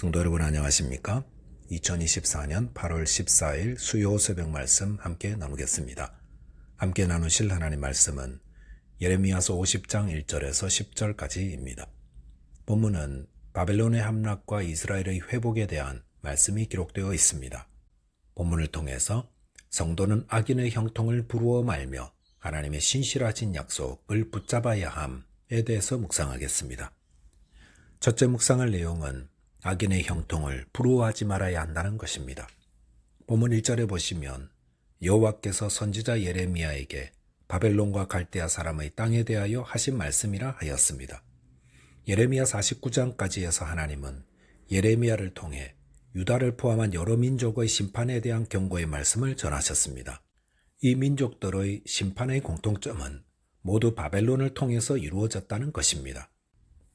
성도 여러분 안녕하십니까? 2024년 8월 14일 수요 새벽 말씀 함께 나누겠습니다. 함께 나누실 하나님 말씀은 예레미야서 50장 1절에서 10절까지입니다. 본문은 바벨론의 함락과 이스라엘의 회복에 대한 말씀이 기록되어 있습니다. 본문을 통해서 성도는 악인의 형통을 부루어 말며 하나님의 신실하신 약속을 붙잡아야 함에 대해서 묵상하겠습니다. 첫째 묵상할 내용은 악인의 형통을 부러워하지 말아야 한다는 것입니다. 본문 1절에 보시면 여호와께서 선지자 예레미야에게 바벨론과 갈대아 사람의 땅에 대하여 하신 말씀이라 하였습니다. 예레미야 49장까지에서 하나님은 예레미야를 통해 유다를 포함한 여러 민족의 심판에 대한 경고의 말씀을 전하셨습니다. 이 민족들의 심판의 공통점은 모두 바벨론을 통해서 이루어졌다는 것입니다.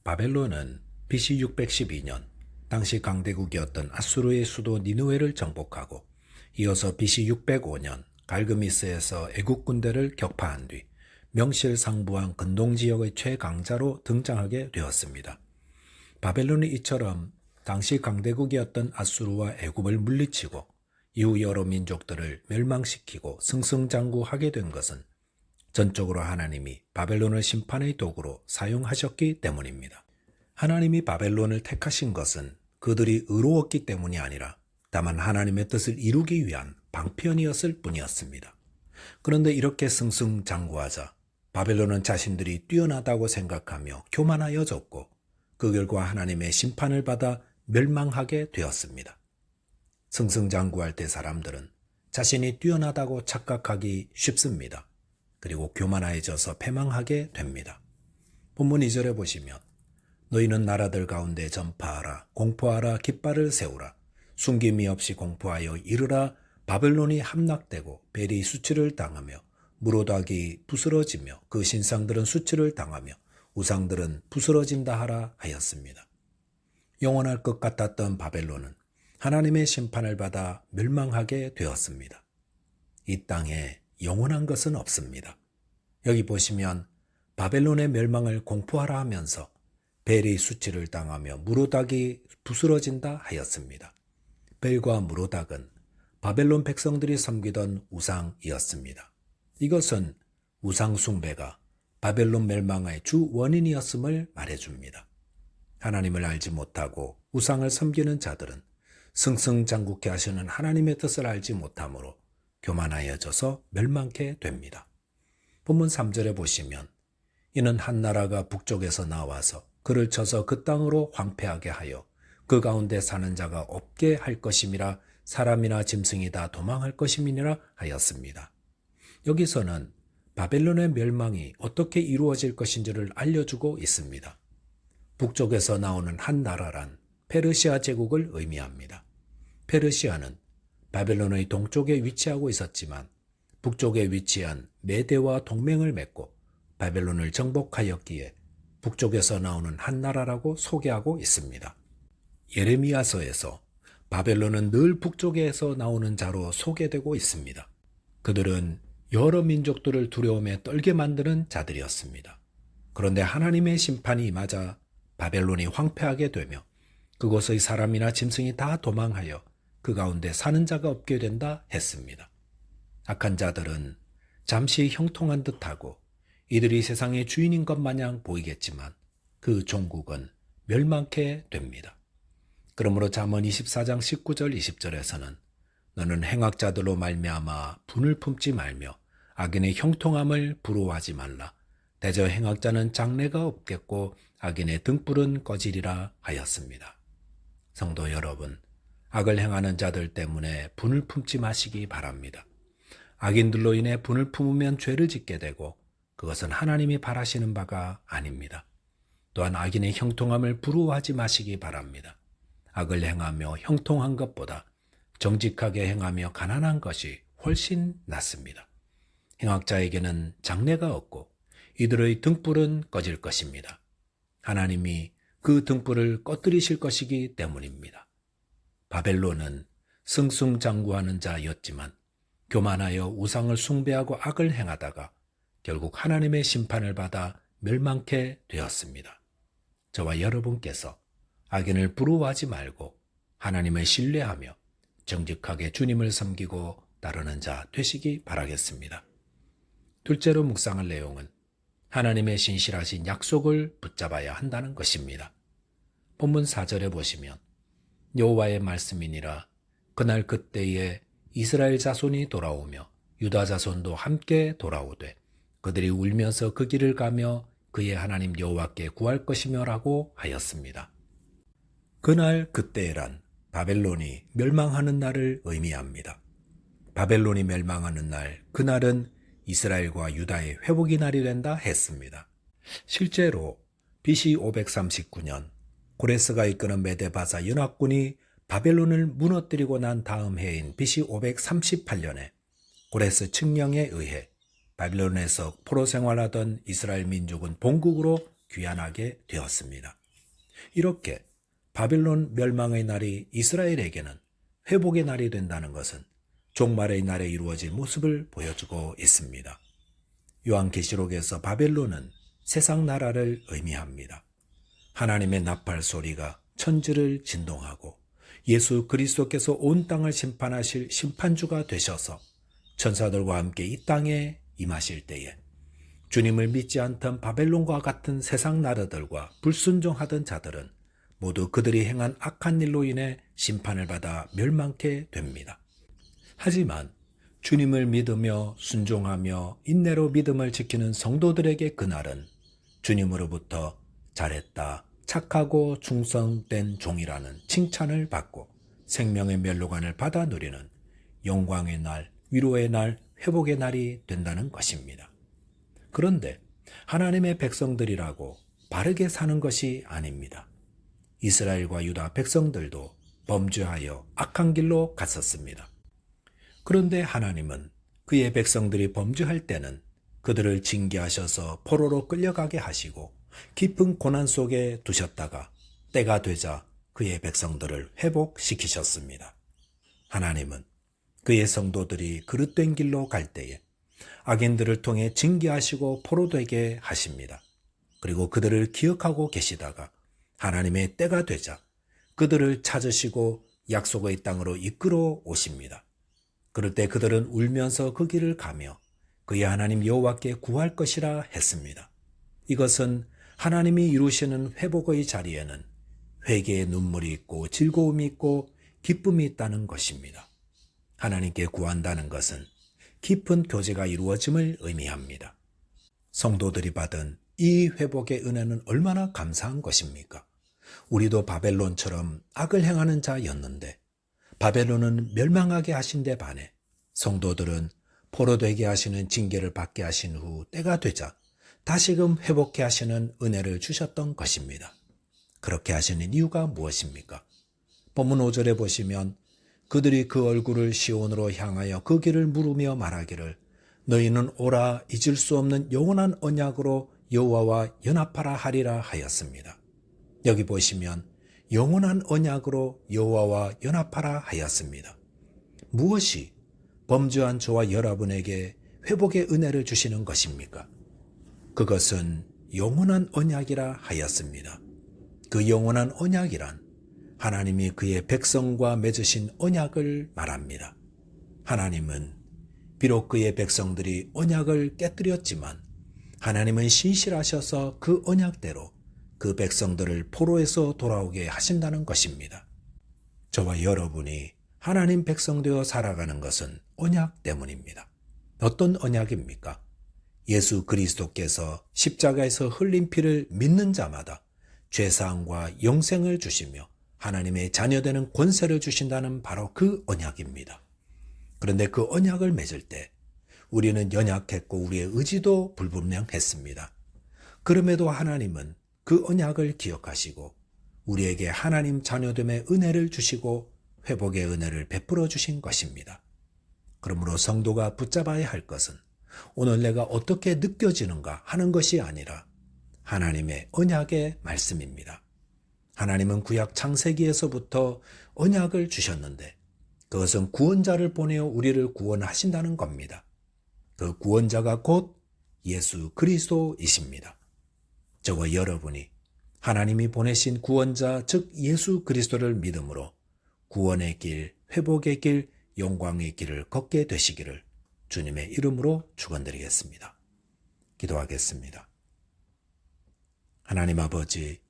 바벨론은 BC 612년 당시 강대국이었던 아수르의 수도 니누에를 정복하고 이어서 BC 605년 갈그미스에서 애국 군대를 격파한 뒤 명실상부한 근동 지역의 최강자로 등장하게 되었습니다. 바벨론이 이처럼 당시 강대국이었던 아수르와 애굽을 물리치고 이후 여러 민족들을 멸망시키고 승승장구하게 된 것은 전적으로 하나님이 바벨론을 심판의 도구로 사용하셨기 때문입니다. 하나님이 바벨론을 택하신 것은 그들이 의로웠기 때문이 아니라 다만 하나님의 뜻을 이루기 위한 방편이었을 뿐이었습니다. 그런데 이렇게 승승장구하자 바벨론은 자신들이 뛰어나다고 생각하며 교만하여졌고 그 결과 하나님의 심판을 받아 멸망하게 되었습니다. 승승장구할 때 사람들은 자신이 뛰어나다고 착각하기 쉽습니다. 그리고 교만해져서 패망하게 됩니다. 본문 2절에 보시면 너희는 나라들 가운데 전파하라 공포하라 깃발을 세우라 숨김이 없이 공포하여 이르라 바벨론이 함락되고 벨이 수치를 당하며 무로닥이 부스러지며 그 신상들은 수치를 당하며 우상들은 부스러진다 하라 하였습니다. 영원할 것 같았던 바벨론은 하나님의 심판을 받아 멸망하게 되었습니다. 이 땅에 영원한 것은 없습니다. 여기 보시면 바벨론의 멸망을 공포하라 하면서 벨이 수치를 당하며 무로닥이 부스러진다 하였습니다. 벨과 무로닥은 바벨론 백성들이 섬기던 우상이었습니다. 이것은 우상 숭배가 바벨론 멸망의 주 원인이었음을 말해줍니다. 하나님을 알지 못하고 우상을 섬기는 자들은 승승장구케 하시는 하나님의 뜻을 알지 못하므로 교만하여져서 멸망케 됩니다. 본문 3절에 보시면 이는 한 나라가 북쪽에서 나와서 그를 쳐서 그 땅으로 황폐하게 하여 그 가운데 사는 자가 없게 할 것임이라 사람이나 짐승이 다 도망할 것임이니라 하였습니다. 여기서는 바벨론의 멸망이 어떻게 이루어질 것인지를 알려주고 있습니다. 북쪽에서 나오는 한 나라란 페르시아 제국을 의미합니다. 페르시아는 바벨론의 동쪽에 위치하고 있었지만 북쪽에 위치한 메대와 동맹을 맺고 바벨론을 정복하였기에 북쪽에서 나오는 한 나라라고 소개하고 있습니다. 예레미야서에서 바벨론은 늘 북쪽에서 나오는 자로 소개되고 있습니다. 그들은 여러 민족들을 두려움에 떨게 만드는 자들이었습니다. 그런데 하나님의 심판이 임하자 바벨론이 황폐하게 되며 그곳의 사람이나 짐승이 다 도망하여 그 가운데 사는 자가 없게 된다 했습니다. 악한 자들은 잠시 형통한 듯하고 이들이 세상의 주인인 것 마냥 보이겠지만 그 종국은 멸망케 됩니다. 그러므로 잠언 24장 19절 20절에서는 너는 행악자들로 말미암아 분을 품지 말며 악인의 형통함을 부러워하지 말라. 대저 행악자는 장래가 없겠고 악인의 등불은 꺼지리라 하였습니다. 성도 여러분, 악을 행하는 자들 때문에 분을 품지 마시기 바랍니다. 악인들로 인해 분을 품으면 죄를 짓게 되고 그것은 하나님이 바라시는 바가 아닙니다. 또한 악인의 형통함을 부러워하지 마시기 바랍니다. 악을 행하며 형통한 것보다 정직하게 행하며 가난한 것이 훨씬 낫습니다. 행악자에게는 장래가 없고 이들의 등불은 꺼질 것입니다. 하나님이 그 등불을 꺼뜨리실 것이기 때문입니다. 바벨론은 승승장구하는 자였지만 교만하여 우상을 숭배하고 악을 행하다가 결국 하나님의 심판을 받아 멸망케 되었습니다. 저와 여러분께서 악인을 부러워하지 말고 하나님을 신뢰하며 정직하게 주님을 섬기고 따르는 자 되시기 바라겠습니다. 둘째로 묵상할 내용은 하나님의 신실하신 약속을 붙잡아야 한다는 것입니다. 본문 4절에 보시면 여호와의 말씀이니라 그날 그때에 이스라엘 자손이 돌아오며 유다 자손도 함께 돌아오되 그들이 울면서 그 길을 가며 그의 하나님 여호와께 구할 것이며라고 하였습니다. 그날 그때란 바벨론이 멸망하는 날을 의미합니다. 바벨론이 멸망하는 날, 그날은 이스라엘과 유다의 회복의 날이 된다 했습니다. 실제로 BC 539년 고레스가 이끄는 메데바사 연합군이 바벨론을 무너뜨리고 난 다음 해인 BC 538년에 고레스 칙령에 의해 바벨론에서 포로 생활하던 이스라엘 민족은 본국으로 귀환하게 되었습니다. 이렇게 바벨론 멸망의 날이 이스라엘에게는 회복의 날이 된다는 것은 종말의 날에 이루어질 모습을 보여주고 있습니다. 요한계시록에서 바벨론은 세상 나라를 의미합니다. 하나님의 나팔 소리가 천지를 진동하고 예수 그리스도께서 온 땅을 심판하실 심판주가 되셔서 천사들과 함께 이 땅에 임하실 때에 주님을 믿지 않던 바벨론과 같은 세상 나라들과 불순종하던 자들은 모두 그들이 행한 악한 일로 인해 심판을 받아 멸망케 됩니다. 하지만 주님을 믿으며 순종하며 인내로 믿음을 지키는 성도들에게 그날은 주님으로부터 잘했다, 착하고 충성된 종이라는 칭찬을 받고 생명의 멸로관을 받아 누리는 영광의 날, 위로의 날, 회복의 날이 된다는 것입니다. 그런데 하나님의 백성들이라고 바르게 사는 것이 아닙니다. 이스라엘과 유다 백성들도 범죄하여 악한 길로 갔었습니다. 그런데 하나님은 그의 백성들이 범죄할 때는 그들을 징계하셔서 포로로 끌려가게 하시고 깊은 고난 속에 두셨다가 때가 되자 그의 백성들을 회복시키셨습니다. 하나님은 그의 성도들이 그릇된 길로 갈 때에 악인들을 통해 징계하시고 포로되게 하십니다. 그리고 그들을 기억하고 계시다가 하나님의 때가 되자 그들을 찾으시고 약속의 땅으로 이끌어 오십니다. 그럴 때 그들은 울면서 그 길을 가며 그의 하나님 여호와께 구할 것이라 했습니다. 이것은 하나님이 이루시는 회복의 자리에는 회개의 눈물이 있고 즐거움이 있고 기쁨이 있다는 것입니다. 하나님께 구한다는 것은 깊은 교제가 이루어짐을 의미합니다. 성도들이 받은 이 회복의 은혜는 얼마나 감사한 것입니까? 우리도 바벨론처럼 악을 행하는 자였는데 바벨론은 멸망하게 하신 데 반해 성도들은 포로되게 하시는 징계를 받게 하신 후 때가 되자 다시금 회복해 하시는 은혜를 주셨던 것입니다. 그렇게 하시는 이유가 무엇입니까? 본문 5절에 보시면 그들이 그 얼굴을 시온으로 향하여 그 길을 물으며 말하기를 너희는 오라 잊을 수 없는 영원한 언약으로 여호와와 연합하라 하리라 하였습니다. 여기 보시면 영원한 언약으로 여호와와 연합하라 하였습니다. 무엇이 범죄한 저와 여러분에게 회복의 은혜를 주시는 것입니까? 그것은 영원한 언약이라 하였습니다. 그 영원한 언약이란 하나님이 그의 백성과 맺으신 언약을 말합니다. 하나님은 비록 그의 백성들이 언약을 깨뜨렸지만 하나님은 신실하셔서 그 언약대로 그 백성들을 포로에서 돌아오게 하신다는 것입니다. 저와 여러분이 하나님 백성 되어 살아가는 것은 언약 때문입니다. 어떤 언약입니까? 예수 그리스도께서 십자가에서 흘린 피를 믿는 자마다 죄사함과 영생을 주시며 하나님의 자녀되는 권세를 주신다는 바로 그 언약입니다. 그런데 그 언약을 맺을 때 우리는 연약했고 우리의 의지도 불분명했습니다. 그럼에도 하나님은 그 언약을 기억하시고 우리에게 하나님 자녀됨의 은혜를 주시고 회복의 은혜를 베풀어 주신 것입니다. 그러므로 성도가 붙잡아야 할 것은 오늘 내가 어떻게 느껴지는가 하는 것이 아니라 하나님의 언약의 말씀입니다. 하나님은 구약 창세기에서부터 언약을 주셨는데 그것은 구원자를 보내어 우리를 구원하신다는 겁니다. 그 구원자가 곧 예수 그리스도이십니다. 저와 여러분이 하나님이 보내신 구원자 즉 예수 그리스도를 믿음으로 구원의 길, 회복의 길, 영광의 길을 걷게 되시기를 주님의 이름으로 축원드리겠습니다. 기도하겠습니다. 하나님 아버지,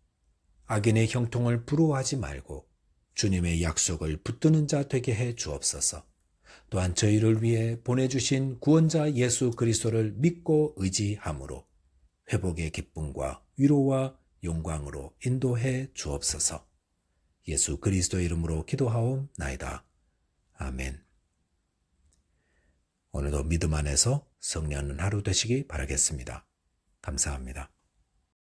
악인의 형통을 부러워하지 말고 주님의 약속을 붙드는 자 되게 해 주옵소서. 또한 저희를 위해 보내주신 구원자 예수 그리스도를 믿고 의지함으로 회복의 기쁨과 위로와 영광으로 인도해 주옵소서. 예수 그리스도 이름으로 기도하옵나이다. 아멘. 오늘도 믿음 안에서 성령하는 하루 되시기 바라겠습니다. 감사합니다.